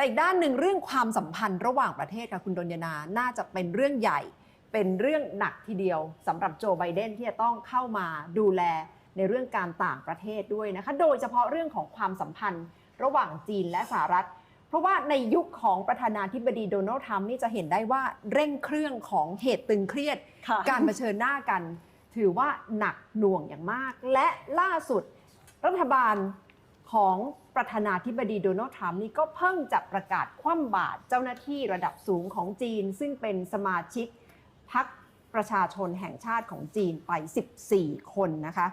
แต่อีกด้านหนึ่งเรื่องความสัมพันธ์ระหว่างประเทศค่ะคุณดนยนา น่าจะเป็นเรื่องใหญ่ เป็นเรื่องหนักทีเดียวสำหรับโจไบเดนที่จะต้องเข้ามาดูแลในเรื่องการต่างประเทศด้วยนะคะ โดยเฉพาะเรื่องของความสัมพันธ์ระหว่างจีนและสหรัฐ เพราะว่าในยุคของประธานาธิบดีโดนัลด์ทรัมป์นี่จะเห็นได้ว่าเร่งเครื่องของเหตุตึงเครียดค่ะการเผชิญหน้ากัน ถือว่าหนักหน่วงอย่างมาก และล่าสุดรัฐบาล ของประธานาธิบดีโดนัลด์ทรัมป์นี่ก็เพิ่งจะประกาศคว่ำบาตรเจ้าหน้าที่ระดับสูงของจีน ซึ่งเป็นสมาชิกพรรคประชาชนแห่งชาติของจีนไป 14 คนนะคะ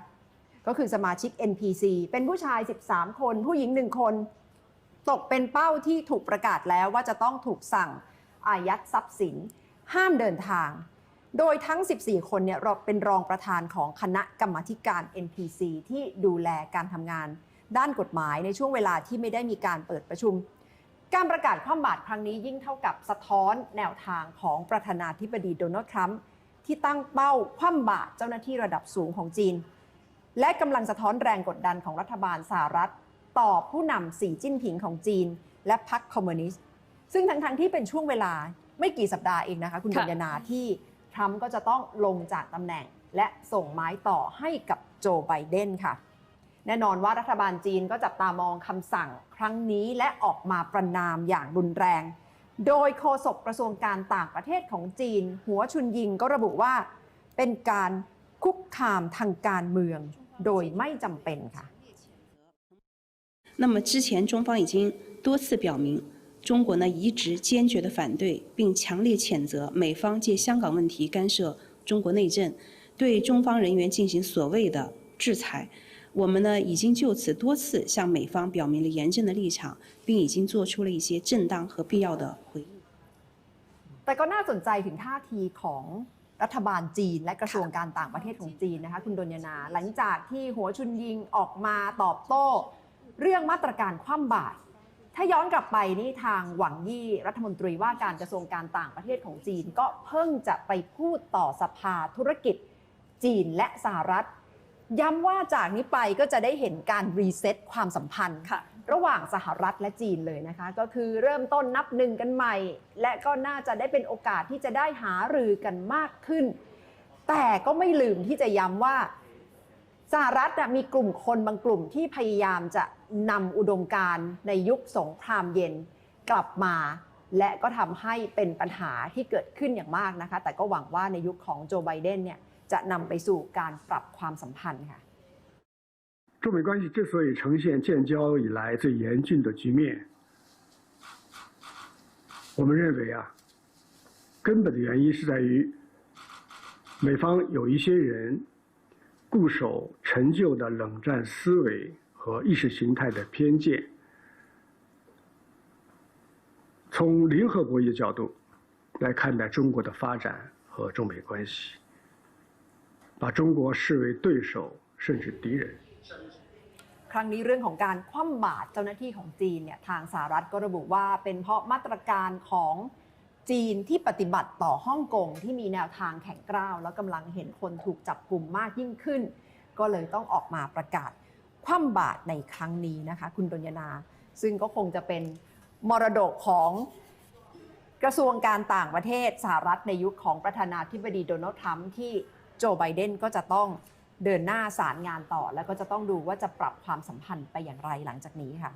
ก็คือสมาชิก NPC เป็นผู้ชาย 13 คน ผู้หญิง 1 คน ตกเป็นเป้าที่ถูกประกาศแล้วว่าจะต้องถูกสั่งอายัดทรัพย์สิน ห้ามเดินทาง โดยทั้ง 14 คนเนี่ยเราเป็นรองประธานของคณะกรรมธิการ NPC ที่ดูแลการทำงาน ด้านกฎหมายในช่วงเวลาที่ไม่ได้มีการเปิดประชุม การประกาศคว่ำบาตรครั้งนี้ยิ่งเท่ากับสะท้อนแนวทางของประธานาธิบดีโดนัลด์ทรัมป์ที่ตั้งเป้าคว่ำบาตรเจ้าหน้าที่ระดับสูงของจีน และกำลังสะท้อนแรงกดดันของรัฐบาลสหรัฐ ต่อผู้นำสีจิ้นผิงของจีน และพรรคคอมมิวนิสต์ซึ่งทั้งๆที่เป็นช่วงเวลาไม่กี่สัปดาห์เองนะคะคุณค่ะกัญญานาที่ทรัมป์ก็จะต้องลงจากตำแหน่ง และส่งไม้ต่อให้กับโจไบเดนค่ะ แน่นอนว่ารัฐบาลจีนก็จับตามองคำสั่งครั้งนี้และออกมาประนามอย่างรุนแรง โดยโฆษกกระทรวงการต่างประเทศของจีน หัวชุนยิงก็ระบุว่า เป็นการคุกคามทางการเมือง โดยไม่จำเป็นค่ะ 那么之前中方已经多次表明，中国呢一直坚决的反对，并强烈谴责美方借香港问题干涉中国内政，对中方人员进行所谓的制裁。 我们呢已经就此多次向美方表明了严正的立场，并已经做出了一些正当和必要的回应。 แต่ก็น่าสนใจถึงท่าทีของรัฐบาลจีน และกระทรวงการต่างประเทศของจีนนะคะคุณดนยนา หลังจากที่หัวชุนยิงออกมาตอบโต้ เรื่องมาตรการคว่ำบาตรถ้าย้อนกลับไปนี่ทางหวังยี่รัฐมนตรีว่าการกระทรวงการต่างประเทศของจีน ก็เพิ่งจะไปพูดต่อสภาธุรกิจ จีนและสหรัฐ ย้ำว่าจากนี้ไปก็จะได้เห็นการรีเซ็ตความสัมพันธ์ค่ะระหว่างสหรัฐและจีนเลยนะคะ ก็คือเริ่มต้นนับหนึ่งกันใหม่ และก็น่าจะได้เป็นโอกาสที่จะได้หารือกันมากขึ้น แต่ก็ไม่ลืมที่จะย้ำว่าสหรัฐน่ะมีกลุ่มคนบางกลุ่มที่พยายามจะนำอุดมการณ์ในยุคสงครามเย็นกลับมา และก็ทำให้เป็นปัญหาที่เกิดขึ้นอย่างมากนะคะ แต่ก็หวังว่าในยุคของโจไบเดนเนี่ย จะนำไปสู่การปรับความสัมพันธ์ค่ะ 中美关系之所以呈现建交以来最严峻的局面，我们认为啊，根本的原因是在于美方有一些人固守陈旧的冷战思维和意识形态的偏见。从零和博弈的角度来看待中国的发展和中美关系， 把中国视为对手甚至敌人。 ครั้งนี้เรื่องของการคว่ำบาตรเจ้าหน้าที่ของจีนเนี่ยทางสหรัฐก็ระบุว่าเป็นเพราะมาตรการของจีนที่ปฏิบัติต่อฮ่องกงที่มีแนวทางแข็งกร้าว แล้วกำลังเห็นคนถูกจับกลุ่มมากยิ่งขึ้น ก็เลยต้องออกมาประกาศคว่ำบาตรในครั้งนี้นะคะ คุณดญนา ซึ่งก็คงจะเป็นมรดกของกระทรวงการต่างประเทศสหรัฐในยุคของประธานาธิบดีโดนัลด์ทรัมป์ที่ โจไบเดนก็จะต้องเดินหน้าสารงานต่อ แล้วก็จะต้องดูว่าจะปรับความสัมพันธ์ไปอย่างไรหลังจากนี้ค่ะ